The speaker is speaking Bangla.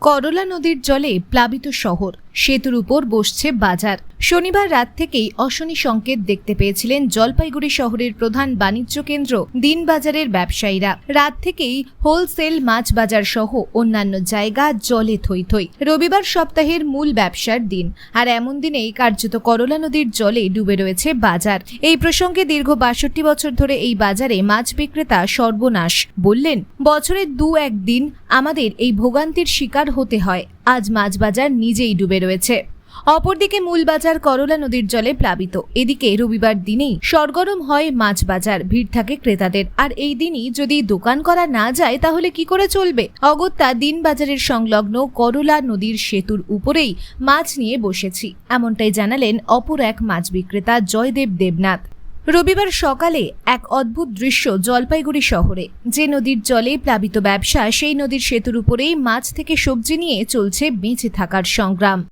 করলা নদীর জলে প্লাবিত শহর। সেতুর উপর বসছে বাজার। শনিবার রাত থেকেই অশনি সংকেত দেখতে পেয়েছিলেন জলপাইগুড়ি শহরের প্রধান বাণিজ্য কেন্দ্র দিনবাজারের ব্যবসায়ীরা। রাত থেকেই হোলসেল মাছ বাজার সহ অন্যান্য জায়গা জলে থই থই রবিবার সপ্তাহের মূল ব্যবসার দিন। আর এমন দিনেই কার্যত করলা নদীর জলে ডুবে রয়েছে বাজার। এই প্রসঙ্গে দীর্ঘ বাষট্টি বছর ধরে এই বাজারে মাছ বিক্রেতা সর্বনাশ বললেন, বছরে দু একদিন আমাদের এই ভোগান্তির শিকার হতে হয়। আজ মাছ বাজার নিজেই ডুবে রয়েছে। অপরদিকে মূল বাজার করলা নদীর জলে প্লাবিত। এদিকে রবিবার দিনেই সরগরম হয় মাছ বাজার ভিড় থাকে ক্রেতাদের। আর এই দিনই যদি দোকান করা না যায়, তাহলে কি করে চলবে? অগত্যা দিন বাজারের সংলগ্ন করলা নদীর সেতুর উপরেই মাছ নিয়ে বসেছি। এমনটাই জানালেন অপর এক মাছ বিক্রেতা জয়দেব দেবনাথ। রবিবার সকালে এক অদ্ভুত দৃশ্য জলপাইগুড়ি শহরে। যে নদীর জলে প্লাবিত ব্যবসা, সেই নদীর সেতুর উপরেই মাছ থেকে সবজি নিয়ে চলছে বেঁচে থাকার সংগ্রাম।